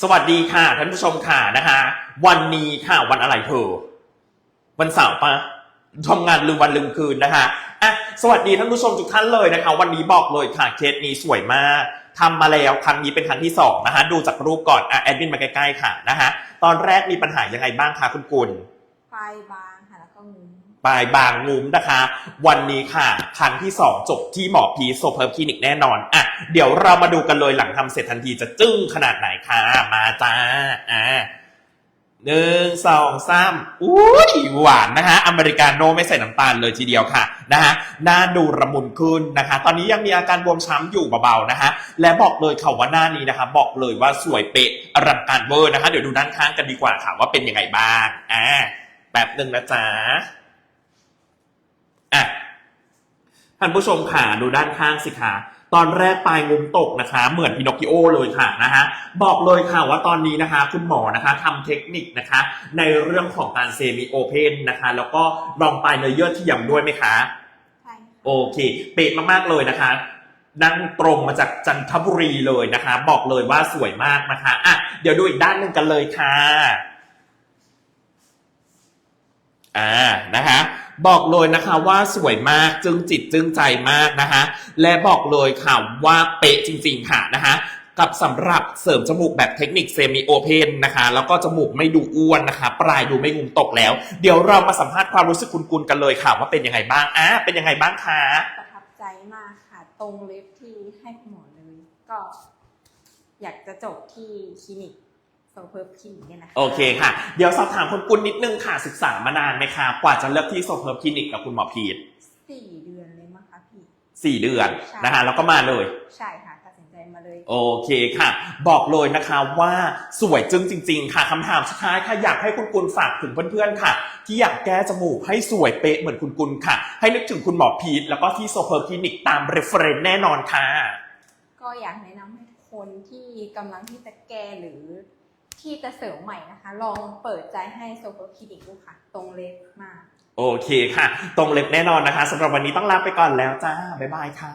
สวัสดีค่ะ ท่านผู้ชมค่ะนะคะ วันนี้ค่ะวันอะไรเธอ วันเสาร์ปะทำงานลืมวันลืมคืนนะคะอะสวัสดีท่านผู้ชมทุกท่านเลยนะคะ วันนี้บอกเลยค่ะเคสนี้สวยมากทำมาแล้วครั้งนี้เป็นครั้งที่สองนะคะดูจากรูปก่อนอะแอดมินมาใกล้ๆค่ะนะคะตอนแรกมีปัญหายังไงบ้างคะคุณกุลปลายบางค่ะแล้วก็งุ้ม ปลายบางงุ้มนะคะ วันนี้ค่ะครั้งที่ 2 จบที่หมอพีโซเพิร์ฟคลินิกแน่นอนอะเดี๋ยวเรามาดูกันเลยหลังทำเสร็จทันทีจะจึ้งขนาดไหนค่ะ มาจ้าอ่าหนึ่งสองสามอุ้ยหวานนะคะ อเมริกาโน่ไม่ใส่น้ำตาลเลยทีเดียวค่ะนะคะหน้าดูระมุนขึ้นนะคะ ตอนนี้ยังมีอาการบวมช้ำอยู่เบาๆนะคะ และบอกเลยค่ะว่าหน้านี้นะคะ บอกเลยว่าสวยเป๊ะอลังการเวอร์นะคะ เดี๋ยวดูด้านข้างกันดีกว่าค่ะว่าเป็นยังไงบ้างอ่าแป๊บหนึ่งนะจ๊ะ อะ ท่านผู้ชมค่ะดูด้านข้างสิคะตอนแรกปลายงุมตกนะคะ เหมือนพินอคคิโอเลยค่ะนะคะบอกเลยค่ะว่าตอนนี้นะคะคุณหมอนะคะทำเทคนิคนะคะ ในเรื่องของการเซมิโอเพนนะคะ แล้วก็ลองปลายเนื้อเยื่อที่ยำด้วยไหมคะใช่ค่ะโอเค เป๊ะมากๆเลยนะคะนั่งตรงมาจากจันทบุรีเลยนะคะ บอกเลยว่าสวยมากนะคะอะเดี๋ยวดูอีกด้านหนึ่งกันเลยค่ะ อ่านะคะบอกเลยนะคะว่าสวยมากจึงจิตจึงใจมากนะคะและบอกเลยค่ะว่าเป๊ะจริงๆค่ะนะคะกับสำหรับเสริมจมูกแบบเทคนิคเซมิโอเพนนะคะ แล้วก็จมูกไม่ดูอ้วนนะคะ ปลายดูไม่งุมตกแล้ว เดี๋ยวเรามาสัมภาษณ์ความรู้สึกคุณกุลกันเลยค่ะ ว่าเป็นยังไงบ้างอะเป็นยังไงบ้างคะประทับใจมากค่ะ ตรงเล็บที่ให้คุณหมอเลยก็ อยากจะจบที่คลินิก โซเพิร์ฟคลินิกเนี่ยนะคะ โอเคค่ะ เดี๋ยวสอบถามคุณกุลนิดนึงค่ะศึกษามานานไหมคะกว่าจะเลือกที่โซเพิร์คลินิกกับคุณหมอพีทสี่เดือนเลยมั้งคะพี่ สี่เดือนใช่ นะคะแล้วก็มาเลย ใช่ค่ะตัดสินใจมาเลย โอเคค่ะ บอกเลยนะคะว่าสวยจึงจริง ๆ ค่ะคำถามสุดท้ายค่ะอยากให้คุณกุลฝากถึงเพื่อนๆค่ะ ที่อยากแก้จมูกให้สวยเป๊ะเหมือนคุณกุลค่ะ ให้นึกถึงคุณหมอพีทแล้วก็ที่โซเ e อร์คลินิกตามเรฟเฟรนแน่นอนค่ะ ก็อยากแนะนำให้ทุกคนที่กำลังที่จะแก้หรือ ที่จะเสริมใหม่นะคะ ลองเปิดใจให้โซเพิร์คลินิกดูค่ะ ตรงเล็บมาก โอเคค่ะ ตรงเล็บแน่นอนนะคะสำหรับวันนี้ต้องลาไปก่อนแล้วจ้า บ๊ายบายค่ะ